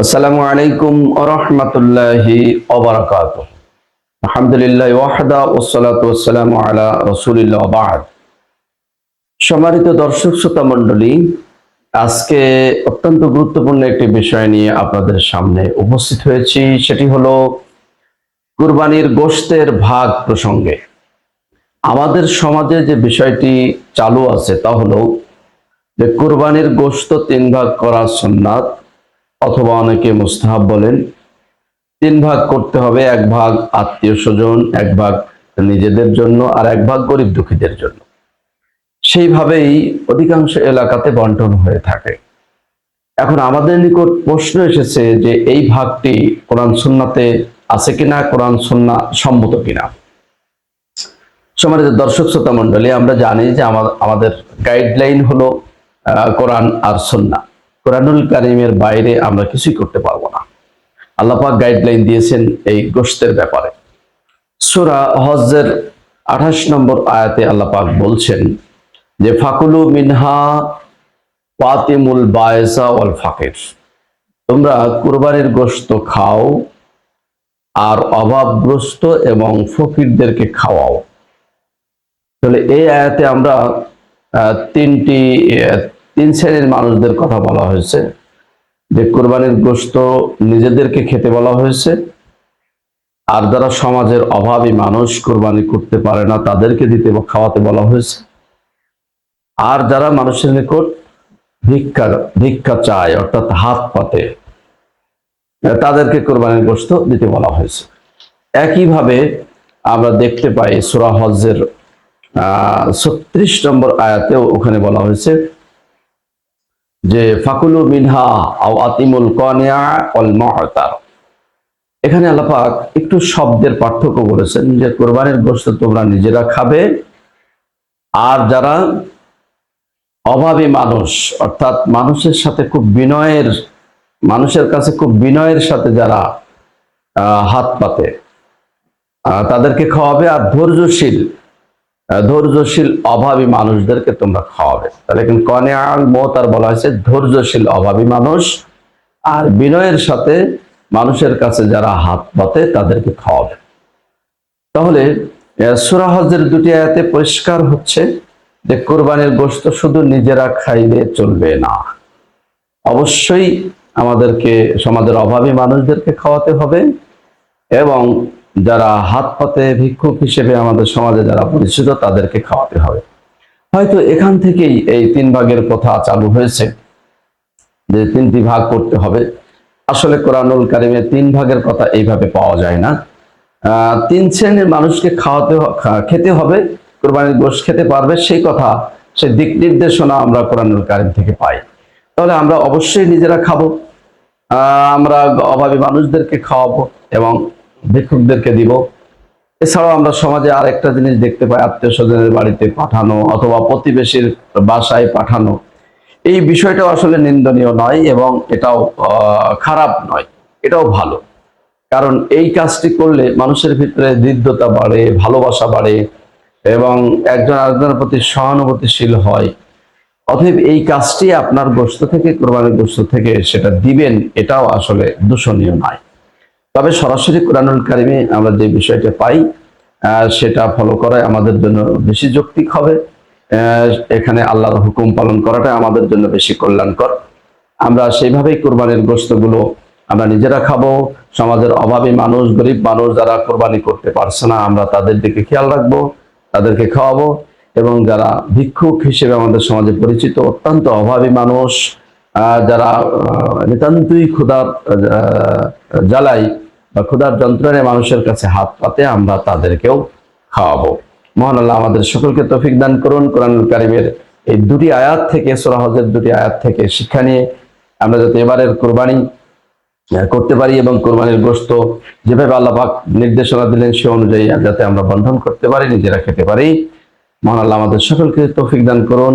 আসসালামু সম্মানিত দর্শক শ্রোতা মণ্ডলী, আজকে অত্যন্ত গুরুত্বপূর্ণ একটি বিষয় নিয়ে আপনাদের সামনে উপস্থিত হয়েছি, সেটি হলো কুরবানির গোশতের ভাগ প্রসঙ্গে। আমাদের সমাজে যে বিষয়টি চালু আছে তা হলো যে কুরবানির গোশত তিন ভাগ করা সুন্নাত অথবা অনেকে মুস্তাহাব বলেন, তিন ভাগ করতে হবে, এক ভাগ আত্মীয় স্বজন, এক ভাগ নিজেদের জন্য আর এক ভাগ গরিব দুঃখীদের জন্য। সেইভাবেই অধিকাংশ এলাকাতে বন্টন হয়ে থাকে। এখন আমাদের নিকট প্রশ্ন এসেছে যে এই ভাগটি কোরআন সুন্নাতে আছে কিনা, কোরআন সুন্না সম্মত কিনা? সমাজের দর্শক, শ্রোতা মন্ডলী আমরা জানি যে আমাদের গাইডলাইন হলো কোরআন আর সুন্না। কোরআনুল কারিমের বাইরে আমরা কিছুই করতে পারব না। আল্লাপাক গাইডলাইন দিয়েছেন এই গোষ্ঠের ব্যাপারে। সুরা হজের আঠাশ নম্বর আয়াতে আল্লাপাক বলছেন যে, ফাকুলু মিনহা পাতিমুল বায়সা ওয়াল ফাকির। তোমরা কুরবানির গোশত খাও আর অভাবগ্রস্ত এবং ফকিরদেরকে খাওয়াও। তাহলে এই আয়াতে আমরা তিনটি তিন শ্রেণির মানুষদের কথা বলা হয়েছে। যে কোরবানির গোশত নিজেদেরকে খেতে বলা হয়েছে। আর যারা সমাজের অভাবী মানুষ, কোরবানি করতে পারে না, তাদেরকে দিতে খাওয়াতে বলা হয়েছে। আর যারা মানুষের নিকট ভিক্ষা ভিক্ষা চায়, অর্থাৎ হাত পাতে, তাদেরকে কোরবানির গোশত দিতে বলা হয়েছে। একইভাবে আমরা দেখতে পাই, সুরা হজের ছত্রিশ নম্বর আয়াতেও ওখানে বলা হয়েছে যে ফাকুলু মিনহা আও আতিমুল কনিয়া অল মহতার এখানে আল্লাপাক একটু শব্দের পার্থক্য করেছেন যে কোরবানির গোস্ত তোমরা নিজেরা খাবে, আর যারা অভাবী মানুষ, অর্থাৎ মানুষের সাথে খুব বিনয়ের, মানুষের কাছে খুব বিনয়ের সাথে যারা হাত পাতে তাদেরকে খাওয়াবে আর ধৈর্যশীল ধৈর্যশীল অভাবী মানুষদেরকে তোমরা খাওয়াবে। তাহলে কনে আল মত আর বলা হয়েছে, ধৈর্যশীল অভাবী মানুষ। আর বিনয়ের সাথে মানুষের কাছে যারা হাত পাতে তাদেরকে খাওয়াবে। তাহলে সুরা হজের দুটি আয়াতে পরিষ্কার হচ্ছে যে, কোরবানির গোশত শুধু নিজেরা খাইলে চলবে না। অবশ্যই আমাদেরকে, সমাজের অভাবী মানুষদেরকে খাওয়াতে হবে এবং যারা হাত পাতে ভিক্ষুক হিসেবে আমাদের সমাজে যারা পরিচিত, তাদেরকে খাওয়াতে হবে। হয়তো এখান থেকেই এই তিন ভাগের কথা চালু হয়েছে, যে তিনটি ভাগ করতে হবে। আসলে কোরআনুল কারিমে তিন ভাগের কথা এইভাবে পাওয়া যায় না। তিন শ্রেণির মানুষকে খাওয়াতে খেতে হবে, কোরবানির গোশ খেতে পারবে, সেই কথা, সে দিক নির্দেশনা আমরা কোরআনুল কারিম থেকে পাই। তাহলে আমরা অবশ্যই নিজেরা খাব আমরা অভাবী মানুষদেরকে খাওয়াবো এবং ভিক্ষুকদেরকে দিব। এছাড়াও আমরা সমাজে আর একটা জিনিস দেখতে পাই, আত্মীয় স্বজনের বাড়িতে পাঠানো অথবা প্রতিবেশীর বাসায় পাঠানো। এই বিষয়টাও আসলে নিন্দনীয় নয় এবং এটাও খারাপ নয়। এটাও ভালো। কারণ এই কাজটি করলে মানুষের ভিতরে দৃঢ়তা বাড়ে, ভালোবাসা বাড়ে এবং একজন আরেকজনের প্রতি সহানুভূতিশীল হয়। অতএব এই কাজটি আপনার গোস্ত থেকে, কোরবানির গোস্ত থেকে সেটা দিবেন, এটাও আসলে দূষণীয় নয়। তবে সরাসরি কোরআনুল কারিমে আমরা যে বিষয়টা পাই সেটা ফলো করাই আমাদের জন্য বেশি যৌক্তিক হবে। এখানে আল্লাহর হুকুম পালন করাটা আমাদের জন্য বেশি কল্যাণকর। আমরা সেইভাবেই কোরবানির গোস্তগুলো আমরা নিজেরা খাব। সমাজের অভাবী মানুষ, গরিব মানুষ যারা কোরবানি করতে পারছে না, আমরা তাদের দিকে খেয়াল রাখব, তাদেরকে খাওয়াবো। এবং যারা ভিক্ষুক হিসেবে আমাদের সমাজে পরিচিত অত্যন্ত অভাবী মানুষ যারা নিতান্তই ক্ষুধার জ্বালাই বা ক্ষুধার যন্ত্রণায় মানুষের কাছে হাত পাতে, আমরা তাদেরকেও খাওয়াবো। মহান আল্লাহ আমাদের সকলকে তৌফিক দান করুন। কোরআনুল কারিমের এই দুটি আয়াত থেকে সোরাহজের দুটি আয়াত থেকে শিক্ষা নিয়ে আমরা যাতে এবারের কোরবানি করতে পারি এবং কোরবানির গোস্ত যেভাবে আল্লাহ পাক নির্দেশনা দিলেন, সে অনুযায়ী যাতে আমরা বন্ধন করতে পারি, নিজেরা খেতে পারি। মহান আল্লাহ আমাদের সকলকে তৌফিক দান করুন।